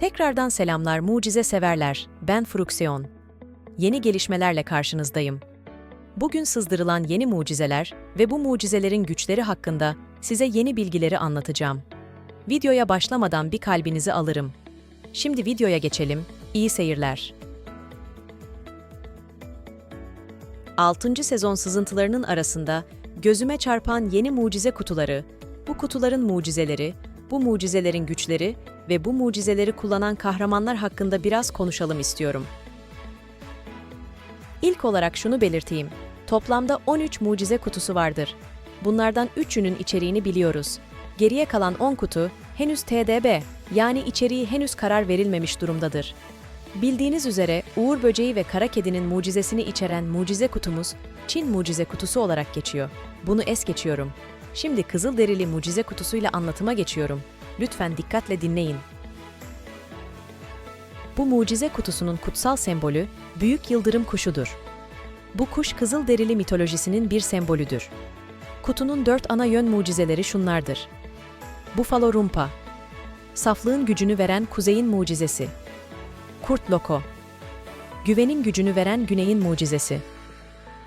Tekrardan selamlar mucize severler. Ben Fruksiyon. Yeni gelişmelerle karşınızdayım. Bugün sızdırılan yeni mucizeler ve bu mucizelerin güçleri hakkında size yeni bilgileri anlatacağım. Videoya başlamadan bir kalbinizi alırım. Şimdi videoya geçelim. İyi seyirler. 6. sezon sızıntılarının arasında gözüme çarpan yeni mucize kutuları, bu kutuların mucizeleri, bu mucizelerin güçleri ve bu mucizeleri kullanan kahramanlar hakkında biraz konuşalım istiyorum. İlk olarak şunu belirteyim. Toplamda 13 mucize kutusu vardır. Bunlardan 3'ünün içeriğini biliyoruz. Geriye kalan 10 kutu henüz TDB yani içeriği henüz karar verilmemiş durumdadır. Bildiğiniz üzere Uğur Böceği ve Kara Kedi'nin mucizesini içeren mucize kutumuz Çin mucize kutusu olarak geçiyor. Bunu es geçiyorum. Şimdi Kızılderili mucize kutusuyla anlatıma geçiyorum. Lütfen dikkatle dinleyin. Bu mucize kutusunun kutsal sembolü büyük yıldırım kuşudur. Bu kuş Kızılderili mitolojisinin bir sembolüdür. Kutunun dört ana yön mucizeleri şunlardır. Buffalo Rumpa, saflığın gücünü veren kuzeyin mucizesi. Kurt Loko, güvenin gücünü veren güneyin mucizesi.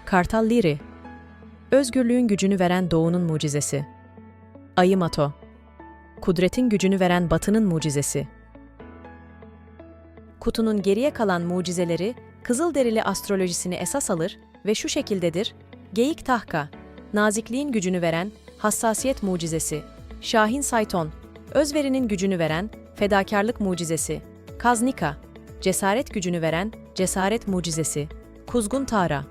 Kartal Liri, özgürlüğün gücünü veren doğunun mucizesi. Ayı Mato, kudretin gücünü veren batının mucizesi. Kutunun geriye kalan mucizeleri Kızılderili astrolojisini esas alır ve şu şekildedir. Geyik Tahka, nazikliğin gücünü veren hassasiyet mucizesi. Şahin Sayton, özverinin gücünü veren fedakarlık mucizesi. Kaznika, cesaret gücünü veren cesaret mucizesi. Kuzgun Tara,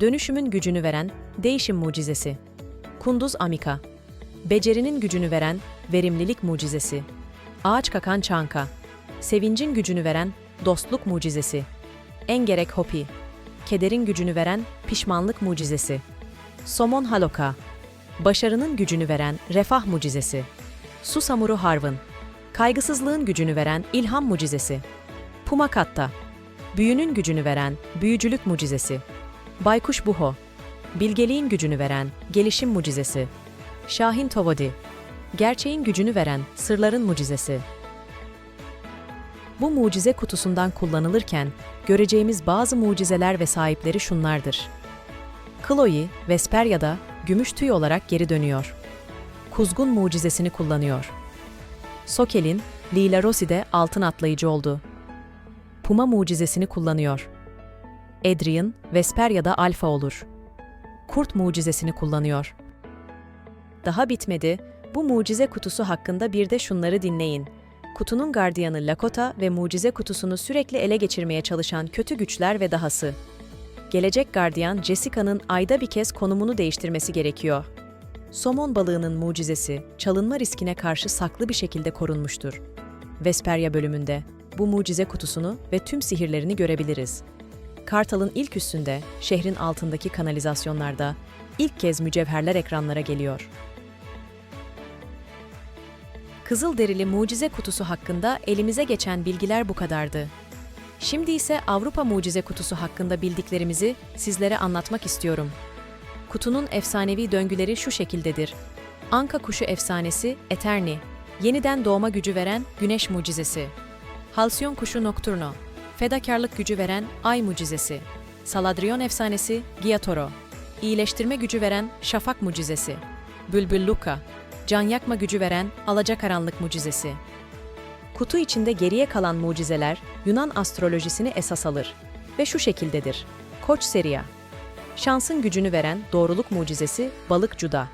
dönüşümün gücünü veren değişim mucizesi. Kunduz Amika, becerinin gücünü veren verimlilik mucizesi. Ağaç kakan çanka, sevincin gücünü veren dostluk mucizesi. Engerek Hopi, kederin gücünü veren pişmanlık mucizesi. Somon Haloka, başarının gücünü veren refah mucizesi. Susamuru Harvın, kaygısızlığın gücünü veren ilham mucizesi. Pumakatta, büyünün gücünü veren büyücülük mucizesi. Baykuş Buho, bilgeliğin gücünü veren gelişim mucizesi. Şahin Tovodi, gerçeğin gücünü veren sırların mucizesi. Bu mucize kutusundan kullanılırken göreceğimiz bazı mucizeler ve sahipleri şunlardır. Chloe, Vesperia'da gümüş tüy olarak geri dönüyor. Kuzgun mucizesini kullanıyor. Sokel'in Lila Rossi'de altın atlayıcı oldu. Puma mucizesini kullanıyor. Adrian, Vesperia'da alfa olur. Kurt mucizesini kullanıyor. Daha bitmedi, bu mucize kutusu hakkında bir de şunları dinleyin. Kutunun gardiyanı Lakota ve mucize kutusunu sürekli ele geçirmeye çalışan kötü güçler ve dahası. Gelecek gardiyan Jessica'nın ayda bir kez konumunu değiştirmesi gerekiyor. Somon balığının mucizesi, çalınma riskine karşı saklı bir şekilde korunmuştur. Vesperia bölümünde bu mucize kutusunu ve tüm sihirlerini görebiliriz. Kartal'ın ilk üstünde, şehrin altındaki kanalizasyonlarda ilk kez mücevherler ekranlara geliyor. Kızılderili mucize kutusu hakkında elimize geçen bilgiler bu kadardı. Şimdi ise Avrupa mucize kutusu hakkında bildiklerimizi sizlere anlatmak istiyorum. Kutunun efsanevi döngüleri şu şekildedir. Anka kuşu efsanesi Eterni, yeniden doğma gücü veren güneş mucizesi. Halcyon kuşu Nocturno, fedakarlık gücü veren ay mucizesi. Saladrion efsanesi Giatoro, iyileştirme gücü veren şafak mucizesi. Bülbül Luka, can yakma gücü veren alacakaranlık mucizesi. Kutu içinde geriye kalan mucizeler Yunan astrolojisini esas alır ve şu şekildedir. Koç Seria, şansın gücünü veren doğruluk mucizesi Balık Cuda,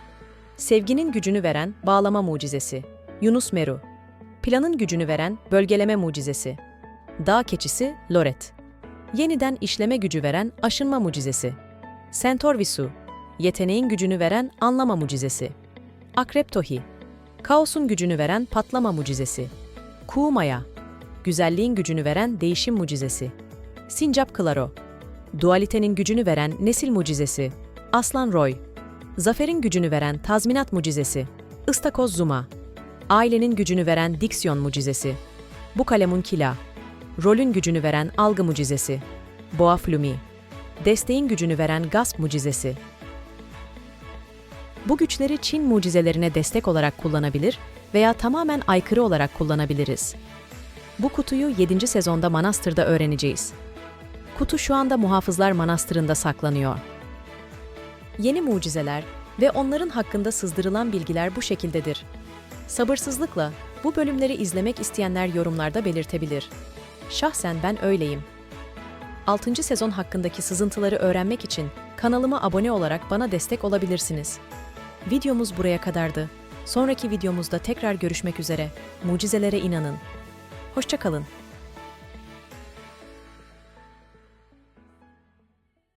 sevginin gücünü veren bağlama mucizesi Yunus Meru, planın gücünü veren bölgeleme mucizesi Dağ keçisi Loret, yeniden işleme gücü veren aşınma mucizesi Centaur Visu, yeteneğin gücünü veren anlama mucizesi Akrep Tohi, kaosun gücünü veren patlama mucizesi. Kuğumaya, güzelliğin gücünü veren değişim mucizesi. Sincap Klaro, dualitenin gücünü veren nesil mucizesi. Aslan Roy, zaferin gücünü veren tazminat mucizesi. Istakoz Zuma, ailenin gücünü veren diksiyon mucizesi. Bu kalemun kila, rolün gücünü veren algı mucizesi. Boğa Flumi, desteğin gücünü veren gasp mucizesi. Bu güçleri Çin mucizelerine destek olarak kullanabilir veya tamamen aykırı olarak kullanabiliriz. Bu kutuyu 7. sezonda Manastır'da öğreneceğiz. Kutu şu anda Muhafızlar Manastırı'nda saklanıyor. Yeni mucizeler ve onların hakkında sızdırılan bilgiler bu şekildedir. Sabırsızlıkla bu bölümleri izlemek isteyenler yorumlarda belirtebilir. Şahsen ben öyleyim. 6. sezon hakkındaki sızıntıları öğrenmek için kanalıma abone olarak bana destek olabilirsiniz. Videomuz buraya kadardı. Sonraki videomuzda tekrar görüşmek üzere. Mucizelere inanın. Hoşçakalın.